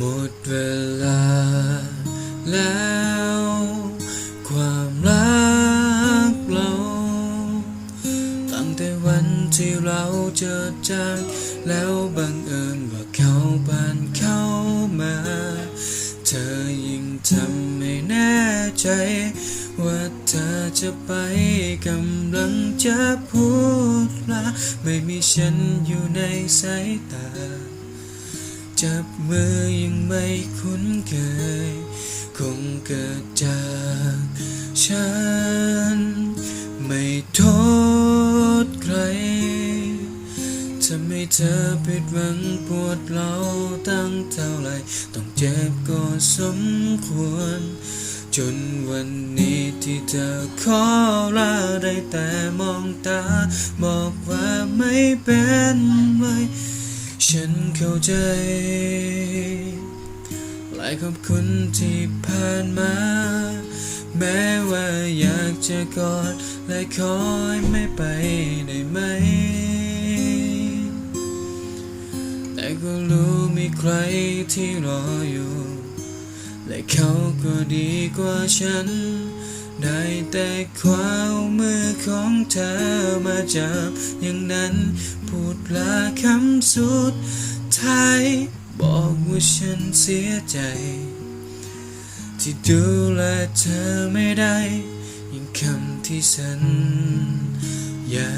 มดเวลาแล้ว ความรักเรา ตั้งแต่วันที่เราเจอจากแล้วบังเอิญว่าเขาผ่านเข้ามา เธอยิ่งทำให้แน่ใจ ว่าเธอจะไปกำลังจะพูดลาไม่มีฉันอยู่ในสายตา จับมือยังไม่คุ้นเคย คงเกิดจากฉัน ไม่โทษใครทำให้เธอผิดหวังปวดเราตั้งเท่าไหรต้องเจ็บก็สมควร จนวันนี้ที่เธอขอลาได้แต่มองตา บอกว่าไม่เป็นไร ฉันเข้าใจ หลายขอบคุณที่ผ่านมา แม้ว่าอยากจะกอดและคอยไม่ไปได้ไหม แต่ก็รู้มีใครที่รออยู่ และเขาก็ดีกว่าฉัน ได้แต่คว้ามือของเธอมาจับอย่างนั้น พูดลาคำสุดท้ายบอกว่าฉันเสียใจ ที่ดูแลเธอไม่ได้ ยิ่งคำที่สัญญา